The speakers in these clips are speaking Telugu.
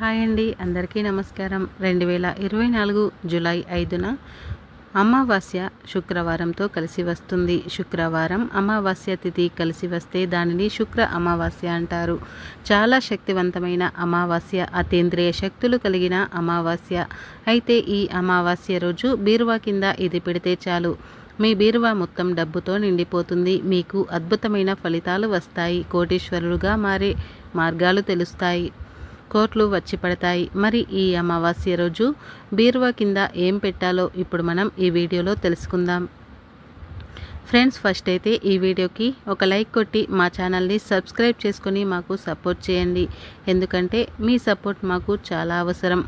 హాయ్ అండి అందరికీ నమస్కారం. రెండు వేల ఇరవై నాలుగు జూలై ఐదున అమావాస్య శుక్రవారంతో కలిసి వస్తుంది. శుక్రవారం అమావాస్య తిథి కలిసి వస్తే దానిని శుక్ర అమావాస్య అంటారు. చాలా శక్తివంతమైన అమావాస్య అతీంద్రియ శక్తులు కలిగిన అమావాస్య. అయితే ఈ అమావాస్య రోజు బీరువా కింద ఇది పెడితే చాలు. మీ బీరువా మొత్తం డబ్బుతో నిండిపోతుంది. మీకు అద్భుతమైన ఫలితాలు వస్తాయి. కోటీశ్వరులుగా మారే మార్గాలు తెలుస్తాయి. కోట్లు వచ్చి పడతాయి. మరి ఈ అమావాస్య రోజు బీరువా కింద ఏం పెట్టాలో ఇప్పుడు మనం ఈ వీడియోలో తెలుసుకుందాం. ఫ్రెండ్స్ ఫస్ట్ అయితే ఈ వీడియోకి ఒక లైక్ కొట్టి మా ఛానల్ని సబ్స్క్రైబ్ చేసుకొని మాకు సపోర్ట్ చేయండి. ఎందుకంటే మీ సపోర్ట్ మాకు చాలా అవసరం.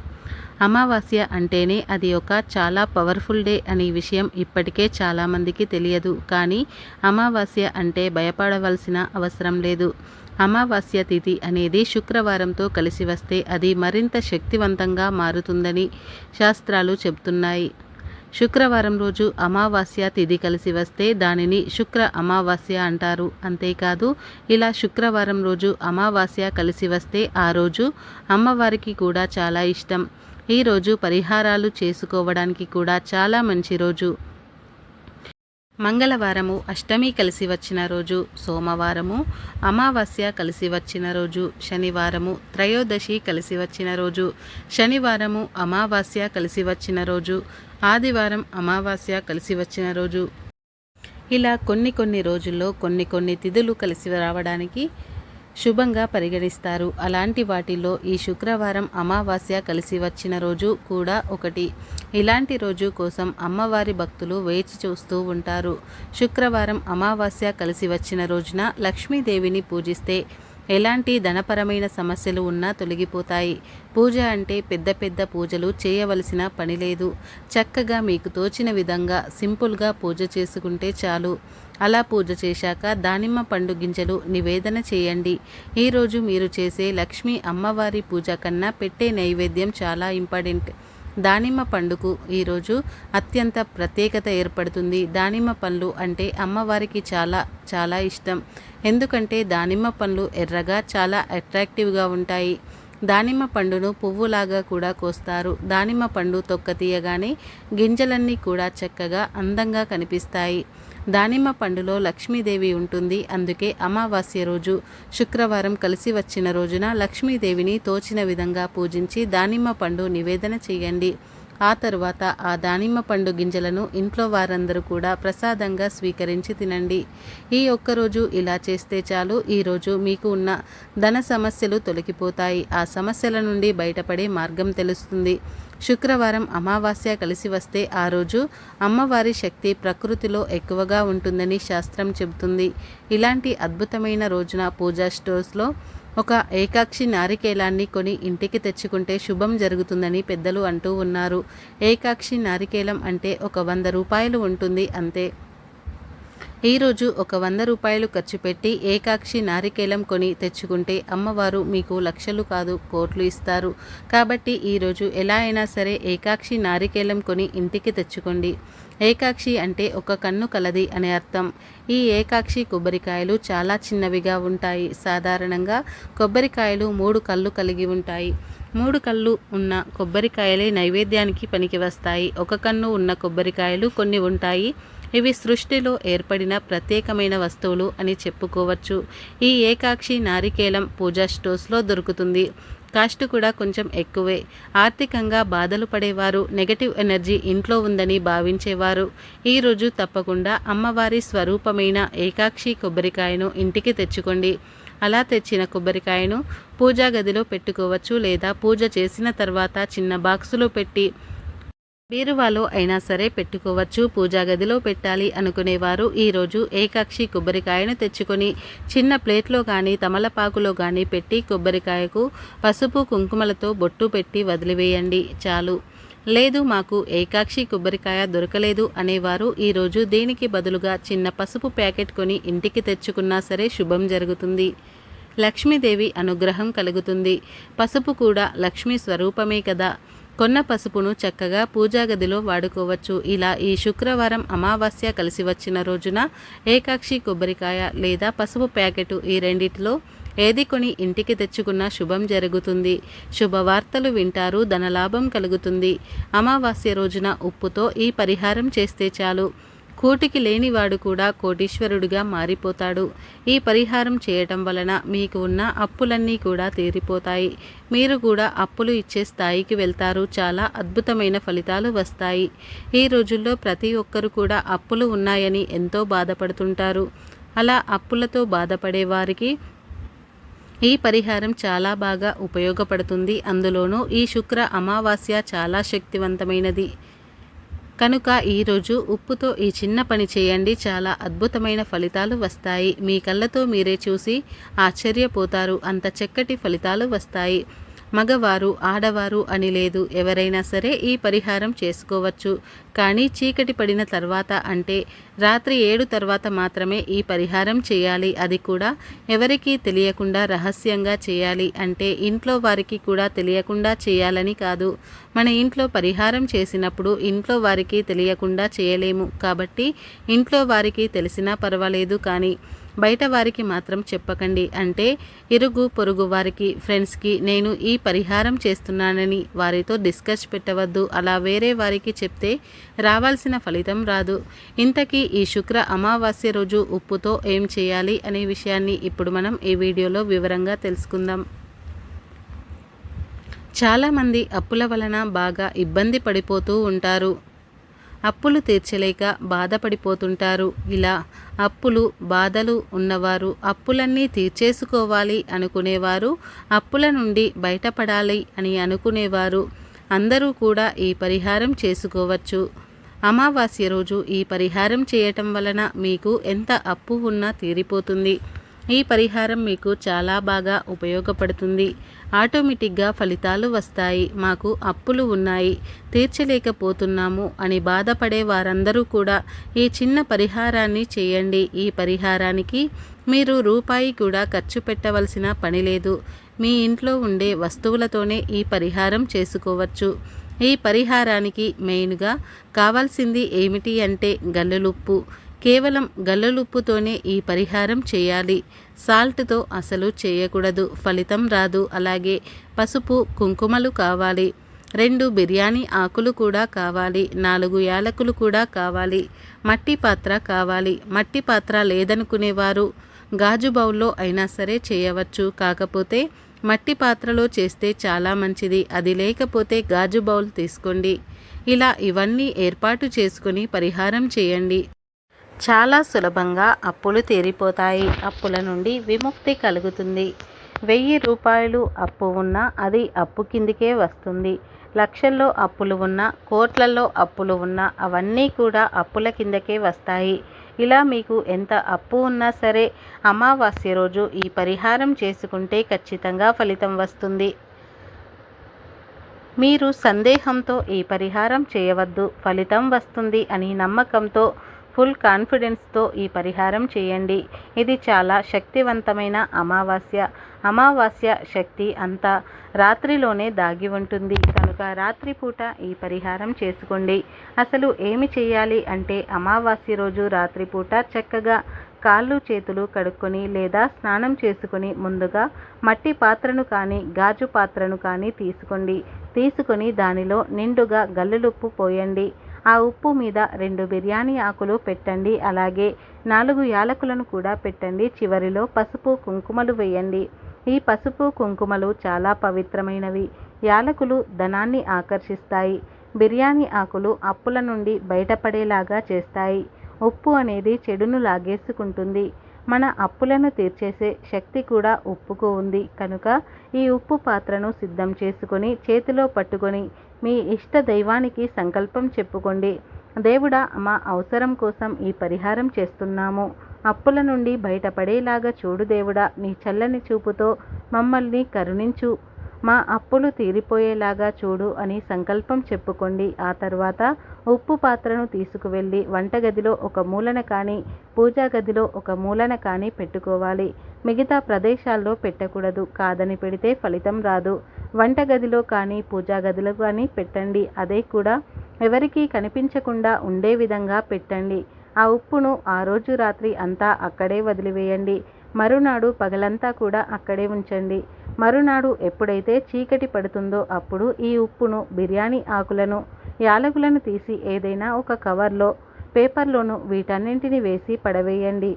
అమావాస్య అంటేనే అది ఒక చాలా పవర్ఫుల్ డే అనే విషయం ఇప్పటికే చాలామందికి తెలియదు. కానీ అమావాస్య అంటే భయపడవలసిన అవసరం లేదు. అమావాస్య తిథి అనేది శుక్రవారంతో కలిసి వస్తే అది మరింత శక్తివంతంగా మారుతుందని శాస్త్రాలు చెబుతున్నాయి. శుక్రవారం రోజు అమావాస్య తిథి కలిసి వస్తే దానిని శుక్ర అమావాస్య అంటారు. అంతేకాదు ఇలా శుక్రవారం రోజు అమావాస్య కలిసి వస్తే ఆ రోజు అమ్మవారికి కూడా చాలా ఇష్టం. ఈరోజు పరిహారాలు చేసుకోవడానికి కూడా చాలా మంచి రోజు. మంగళవారము అష్టమి కలిసి వచ్చిన రోజు సోమవారము అమావాస్య కలిసి వచ్చిన రోజు శనివారము త్రయోదశి కలిసి వచ్చిన రోజు శనివారము అమావాస్య కలిసి వచ్చిన రోజు ఆదివారం అమావాస్య కలిసి వచ్చిన రోజు. ఇలా కొన్ని కొన్ని రోజుల్లో కొన్ని కొన్ని తిథులు కలిసి రావడానికి శుభంగా పరిగణిస్తారు. అలాంటి వాటిల్లో ఈ శుక్రవారం అమావాస్య కలిసి వచ్చిన రోజు కూడా ఒకటి. ఇలాంటి రోజు కోసం అమ్మవారి భక్తులు వేచి చూస్తూ ఉంటారు. శుక్రవారం అమావాస్య కలిసి వచ్చిన రోజున లక్ష్మీదేవిని పూజిస్తే ఎలాంటి ధనపరమైన సమస్యలు ఉన్నా తొలగిపోతాయి. పూజ అంటే పెద్ద పెద్ద పూజలు చేయవలసిన పని లేదు. చక్కగా మీకు తోచిన విధంగా సింపుల్గా పూజ చేసుకుంటే చాలు. అలా పూజ చేశాక దానిమ్మ పండు గింజలు నివేదన చేయండి. ఈరోజు మీరు చేసే లక్ష్మీ అమ్మవారి పూజ కన్నా పెట్టే నైవేద్యం చాలా ఇంపార్టెంట్. దానిమ్మ పండుకు ఈరోజు అత్యంత ప్రత్యేకత ఏర్పడుతుంది. దానిమ్మ పండ్లు అంటే అమ్మవారికి చాలా చాలా ఇష్టం. ఎందుకంటే దానిమ్మ పండ్లు ఎర్రగా చాలా అట్రాక్టివ్గా ఉంటాయి. దానిమ్మ పండును పువ్వులాగా కూడా కోస్తారు. దానిమ్మ పండు తొక్క తీయగానే గింజలన్నీ కూడా చక్కగా అందంగా కనిపిస్తాయి. దానిమ్మ పండులో లక్ష్మీదేవి ఉంటుంది. అందుకే అమావాస్య రోజు శుక్రవారం కలిసి వచ్చిన రోజున లక్ష్మీదేవిని తోచిన విధంగా పూజించి దానిమ్మ పండు నివేదన చేయండి. ఆ తరువాత ఆ దానిమ్మ పండు గింజలను ఇంట్లో వారందరూ కూడా ప్రసాదంగా స్వీకరించి తినండి. ఈ ఒక్కరోజు ఇలా చేస్తే చాలు. ఈరోజు మీకు ఉన్న ధన సమస్యలు తొలగిపోతాయి. ఆ సమస్యల నుండి బయటపడే మార్గం తెలుస్తుంది. శుక్రవారం అమావాస్య కలిసి వస్తే ఆ రోజు అమ్మవారి శక్తి ప్రకృతిలో ఎక్కువగా ఉంటుందని శాస్త్రం చెబుతుంది. ఇలాంటి అద్భుతమైన రోజున పూజా స్టోర్స్లో ఒక ఏకాక్షి నారికేలాన్ని కొని ఇంటికి తెచ్చుకుంటే శుభం జరుగుతుందని పెద్దలు అంటూ ఉన్నారు. ఏకాక్షి నారికేలం అంటే ఒక వంద రూపాయలు ఉంటుంది అంతే. ఈరోజు ఒక వంద రూపాయలు ఖర్చు పెట్టి ఏకాక్షి నారికేలం కొని తెచ్చుకుంటే అమ్మవారు మీకు లక్షలు కాదు కోట్లు ఇస్తారు. కాబట్టి ఈరోజు ఎలా అయినా సరే ఏకాక్షి నారికేలం కొని ఇంటికి తెచ్చుకోండి. ఏకాక్షి అంటే ఒక కన్ను కలది అనే అర్థం. ఈ ఏకాక్షి కొబ్బరికాయలు చాలా చిన్నవిగా ఉంటాయి. సాధారణంగా కొబ్బరికాయలు మూడు కళ్ళు కలిగి ఉంటాయి. మూడు కళ్ళు ఉన్న కొబ్బరికాయలే నైవేద్యానికి పనికి వస్తాయి. ఒక కన్ను ఉన్న కొబ్బరికాయలు కొన్ని ఉంటాయి. ఇవి సృష్టిలో ఏర్పడిన ప్రత్యేకమైన వస్తువులు అని చెప్పుకోవచ్చు. ఈ ఏకాక్షి నారికేలం పూజా స్టోర్స్లో దొరుకుతుంది. కాస్ట్ కూడా కొంచెం ఎక్కువే. ఆర్థికంగా బాధలు పడేవారు నెగటివ్ ఎనర్జీ ఇంట్లో ఉందని భావించేవారు. ఈరోజు తప్పకుండా అమ్మవారి స్వరూపమైన ఏకాక్షి కొబ్బరికాయను ఇంటికి తెచ్చుకోండి. అలా తెచ్చిన కొబ్బరికాయను పూజా గదిలో పెట్టుకోవచ్చు లేదా పూజ చేసిన తర్వాత చిన్న బాక్సులో పెట్టి బీరువాలో అయినా సరే పెట్టుకోవచ్చు. పూజా గదిలో పెట్టాలి అనుకునేవారు. ఈరోజు ఏకాక్షి కొబ్బరికాయను తెచ్చుకొని చిన్న ప్లేట్లో కానీ తమలపాకులో కానీ పెట్టి కొబ్బరికాయకు పసుపు కుంకుమలతో బొట్టు పెట్టి వదిలివేయండి. చాలు. లేదు మాకు ఏకాక్షి కొబ్బరికాయ దొరకలేదు అనేవారు. ఈరోజు దీనికి బదులుగా చిన్న పసుపు ప్యాకెట్ కొని ఇంటికి తెచ్చుకున్నా సరే శుభం జరుగుతుంది. లక్ష్మీదేవి అనుగ్రహం కలుగుతుంది. పసుపు కూడా లక్ష్మీ స్వరూపమే కదా. కొన్న పసుపును చక్కగా పూజా గదిలో వాడుకోవచ్చు. ఇలా ఈ శుక్రవారం అమావాస్య కలిసి వచ్చిన రోజున ఏకాక్షి కొబ్బరికాయ లేదా పసుపు ప్యాకెట్ ఈ రెండిటిలో ఏది కొని ఇంటికి తెచ్చుకున్న శుభం జరుగుతుంది. శుభవార్తలు వింటారు ధనలాభం కలుగుతుంది. అమావాస్య రోజున ఉప్పుతో ఈ పరిహారం చేస్తే చాలు. కోటికి లేనివాడు కూడా కోటీశ్వరుడిగా మారిపోతాడు. ఈ పరిహారం చేయటం వలన మీకు ఉన్న అప్పులన్నీ కూడా తీరిపోతాయి. మీరు కూడా అప్పులు ఇచ్చే స్థాయికి వెళ్తారు. చాలా అద్భుతమైన ఫలితాలు వస్తాయి. ఈ రోజుల్లో ప్రతి ఒక్కరు కూడా అప్పులు ఉన్నాయని ఎంతో బాధపడుతుంటారు. అలా అప్పులతో బాధపడే వారికి ఈ పరిహారం చాలా బాగా ఉపయోగపడుతుంది. అందులోనూ ఈ శుక్ర అమావాస్య చాలా శక్తివంతమైనది. కనుక ఈరోజు ఉప్పుతో ఈ చిన్న పని చేయండి. చాలా అద్భుతమైన ఫలితాలు వస్తాయి. మీ కళ్ళతో మీరే చూసి ఆశ్చర్యపోతారు. అంత చక్కటి ఫలితాలు వస్తాయి. మగవారు ఆడవారు అని లేదు. ఎవరైనా సరే ఈ పరిహారం చేసుకోవచ్చు. కానీ చీకటి పడిన తర్వాత అంటే రాత్రి ఏడు తర్వాత మాత్రమే ఈ పరిహారం చేయాలి. అది కూడా ఎవరికీ తెలియకుండా రహస్యంగా చేయాలి. అంటే ఇంట్లో వారికి కూడా తెలియకుండా చేయాలని కాదు. మన ఇంట్లో పరిహారం చేసినప్పుడు ఇంట్లో వారికి తెలియకుండా చేయలేము. కాబట్టి ఇంట్లో వారికి తెలిసినా పర్వాలేదు. కానీ బయట వారికి మాత్రం చెప్పకండి. అంటే ఇరుగు పొరుగు వారికి ఫ్రెండ్స్కి నేను ఈ పరిహారం చేస్తున్నానని వారితో డిస్కస్ పెట్టవద్దు. అలా వేరే వారికి చెప్తే రావాల్సిన ఫలితం రాదు. ఇంతకీ ఈ శుక్ర అమావాస్య రోజు ఉప్పుతో ఏం చేయాలి అనే విషయాన్ని ఇప్పుడు మనం ఈ వీడియోలో వివరంగా తెలుసుకుందాం. చాలామంది అప్పుల వలన బాగా ఇబ్బంది పడిపోతూ ఉంటారు. అప్పులు తీర్చలేక బాధపడిపోతుంటారు. ఇలా అప్పులు బాధలు ఉన్నవారు అప్పులన్నీ తీర్చేసుకోవాలి అనుకునేవారు అప్పుల నుండి బయటపడాలి అని అనుకునేవారు. అందరూ కూడా ఈ పరిహారం చేసుకోవచ్చు. అమావాస్య రోజు ఈ పరిహారం చేయటం వలన మీకు ఎంత అప్పు ఉన్నా తీరిపోతుంది. ఈ పరిహారం మీకు చాలా బాగా ఉపయోగపడుతుంది. ఆటోమేటిక్గా ఫలితాలు వస్తాయి. మాకు అప్పులు ఉన్నాయి. తీర్చలేకపోతున్నాము అని బాధపడే వారందరూ కూడా ఈ చిన్న పరిహారాన్ని చేయండి. ఈ పరిహారానికి మీరు రూపాయి కూడా ఖర్చు పెట్టవలసిన పని లేదు. మీ ఇంట్లో ఉండే వస్తువులతోనే ఈ పరిహారం చేసుకోవచ్చు. ఈ పరిహారానికి మెయిన్గా కావాల్సింది ఏమిటి అంటే గల్లులుప్పు కేవలం గల్లలుప్పుతోనే ఈ పరిహారం చేయాలి. సాల్ట్తో అసలు చేయకూడదు. ఫలితం రాదు. అలాగే పసుపు కుంకుమలు కావాలి. రెండు బిర్యానీ ఆకులు కూడా కావాలి. నాలుగు యాలకులు కూడా కావాలి. మట్టి పాత్ర కావాలి. మట్టి పాత్ర లేదనుకునేవారు. గాజు బౌల్లో అయినా సరే చేయవచ్చు. కాకపోతే మట్టి పాత్రలో చేస్తే చాలా మంచిది. అది లేకపోతే గాజు బౌల్ తీసుకోండి. ఇలా ఇవన్నీ ఏర్పాటు చేసుకుని పరిహారం చేయండి. చాలా సులభంగా అప్పులు తీరిపోతాయి. అప్పుల నుండి విముక్తి కలుగుతుంది. వెయ్యి రూపాయలు అప్పు ఉన్నా అది అప్పు కిందికే వస్తుంది. లక్షల్లో అప్పులు ఉన్నా కోట్లలో అప్పులు ఉన్నా అవన్నీ కూడా అప్పుల కిందకే వస్తాయి. ఇలా మీకు ఎంత అప్పు ఉన్నా సరే అమావాస్య రోజు ఈ పరిహారం చేసుకుంటే ఖచ్చితంగా ఫలితం వస్తుంది. మీరు సందేహంతో ఈ పరిహారం చేయవద్దు. ఫలితం వస్తుంది అని నమ్మకంతో ఫుల్ కాన్ఫిడెన్స్తో ఈ పరిహారం చేయండి. ఇది చాలా శక్తివంతమైన అమావాస్య. అమావాస్య శక్తి అంతా రాత్రిలోనే దాగి ఉంటుంది. కనుక రాత్రిపూట ఈ పరిహారం చేసుకోండి. అసలు ఏమి చేయాలి అంటే అమావాస్య రోజు రాత్రిపూట చక్కగా కాళ్ళు చేతులు కడుక్కొని లేదా స్నానం చేసుకుని ముందుగా మట్టి పాత్రను కానీ గాజు పాత్రను కానీ తీసుకోండి. తీసుకొని దానిలో నిండుగా గల్లులుప్పు పోయండి. ఆ ఉప్పు మీద రెండు బిర్యానీ ఆకులు పెట్టండి. అలాగే నాలుగు యాలకులను కూడా పెట్టండి. చివరిలో పసుపు కుంకుమలు వేయండి. ఈ పసుపు కుంకుమలు చాలా పవిత్రమైనవి. యాలకులు ధనాన్ని ఆకర్షిస్తాయి. బిర్యానీ ఆకులు అప్పుల నుండి బయటపడేలాగా చేస్తాయి. ఉప్పు అనేది చెడును లాగేసుకుంటుంది. మన అప్పులను తీర్చేసే శక్తి కూడా ఉప్పుకు ఉంది. కనుక ఈ ఉప్పు పాత్రను సిద్ధం చేసుకొని చేతిలో పట్టుకొని మీ ఇష్ట దైవానికి సంకల్పం చెప్పుకోండి. దేవుడా మా అవసరం కోసం ఈ పరిహారం చేస్తున్నాము. అప్పుల నుండి బయటపడేలాగా చూడు దేవుడా నీ చల్లని చూపుతో మమ్మల్ని కరుణించు. మా అప్పులు తీరిపోయేలాగా చూడు అని సంకల్పం చెప్పుకోండి. ఆ తర్వాత ఉప్పు పాత్రను తీసుకువెళ్ళి వంటగదిలో ఒక మూలన కానీ పూజా గదిలో ఒక మూలన కానీ పెట్టుకోవాలి. మిగతా ప్రదేశాల్లో పెట్టకూడదు. కాదని పెడితే ఫలితం రాదు. వంటగదిలో కానీ పూజా గదిలో కానీ పెట్టండి. అదే కూడా ఎవరికీ కనిపించకుండా ఉండే విధంగా పెట్టండి. ఆ ఉప్పును ఆ రోజు రాత్రి అంతా అక్కడే వదిలివేయండి. మరునాడు పగలంతా కూడా అక్కడే ఉంచండి. మరునాడు ఎప్పుడైతే చీకటి పడుతుందో అప్పుడు ఈ ఉప్పును బిర్యానీ ఆకులను యాలకులను తీసి ఏదైనా ఒక కవర్లో పేపర్లోను వీటన్నింటిని వేసి పడవేయండి.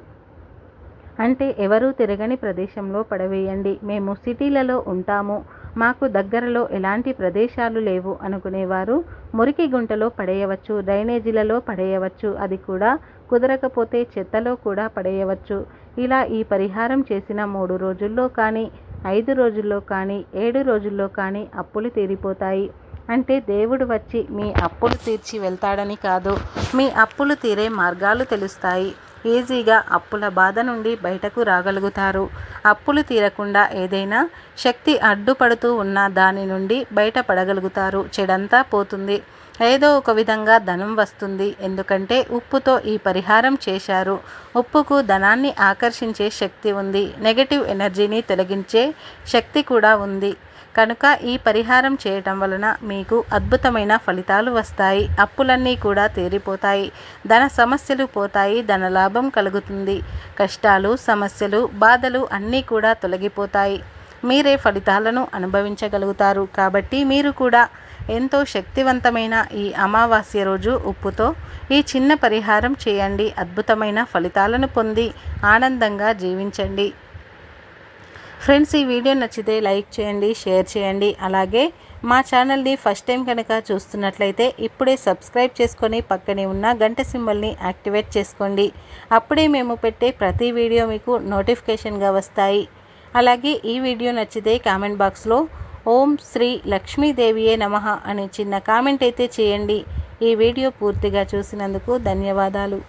అంటే ఎవరూ తిరగని ప్రదేశంలో పడవేయండి. మేము సిటీలలో ఉంటాము. మాకు దగ్గరలో ఎలాంటి ప్రదేశాలు లేవు అనుకునేవారు. మురికి గుంటలో పడేయవచ్చు డ్రైనేజీలలో పడేయవచ్చు. అది కూడా కుదరకపోతే చెత్తలో కూడా పడేయవచ్చు. ఇలా ఈ పరిహారం చేసిన మూడు రోజుల్లో కానీ ఐదు రోజుల్లో కానీ ఏడు రోజుల్లో కానీ అప్పులు తీరిపోతాయి. అంటే దేవుడు వచ్చి మీ అప్పులు తీర్చి వెళ్తాడని కాదు మీ అప్పులు తీరే మార్గాలు తెలుస్తాయి. ఈజీగా అప్పుల బాధ నుండి బయటకు రాగలుగుతారు. అప్పులు తీరకుండా ఏదైనా శక్తి అడ్డుపడుతూ ఉన్న దాని నుండి బయటపడగలుగుతారు. చెడంతా పోతుంది. ఏదో ఒక విధంగా ధనం వస్తుంది. ఎందుకంటే ఉప్పుతో ఈ పరిహారం చేశారు. ఉప్పుకు ధనాన్ని ఆకర్షించే శక్తి ఉంది. నెగటివ్ ఎనర్జీని తొలగించే శక్తి కూడా ఉంది. కనుక ఈ పరిహారం చేయటం వలన మీకు అద్భుతమైన ఫలితాలు వస్తాయి. అప్పులన్నీ కూడా తీరిపోతాయి. ధన సమస్యలు పోతాయి. ధన లాభం కలుగుతుంది. కష్టాలు సమస్యలు బాధలు అన్నీ కూడా తొలగిపోతాయి. మీరే ఫలితాలను అనుభవించగలుగుతారు. కాబట్టి మీరు కూడా ఎంతో శక్తివంతమైన ఈ అమావాస్య రోజు ఉప్పుతో ఈ చిన్న పరిహారం చేయండి. అద్భుతమైన ఫలితాలను పొంది ఆనందంగా జీవించండి. ఫ్రెండ్స్ ఈ వీడియో నచ్చితే లైక్ చేయండి షేర్ చేయండి. అలాగే మా ఛానల్ని ఫస్ట్ టైం కనుక చూస్తున్నట్లయితే ఇప్పుడే సబ్స్క్రైబ్ చేసుకొని పక్కనే ఉన్న గంట సింబల్ని యాక్టివేట్ చేసుకోండి. అప్పుడే మేము పెట్టే ప్రతి వీడియో మీకు నోటిఫికేషన్గా వస్తాయి. అలాగే ఈ వీడియో నచ్చితే కామెంట్ బాక్స్లో ఓం శ్రీ లక్ష్మీదేవియే నమ అని చిన్న కామెంట్ అయితే చేయండి. ఈ వీడియో పూర్తిగా చూసినందుకు ధన్యవాదాలు.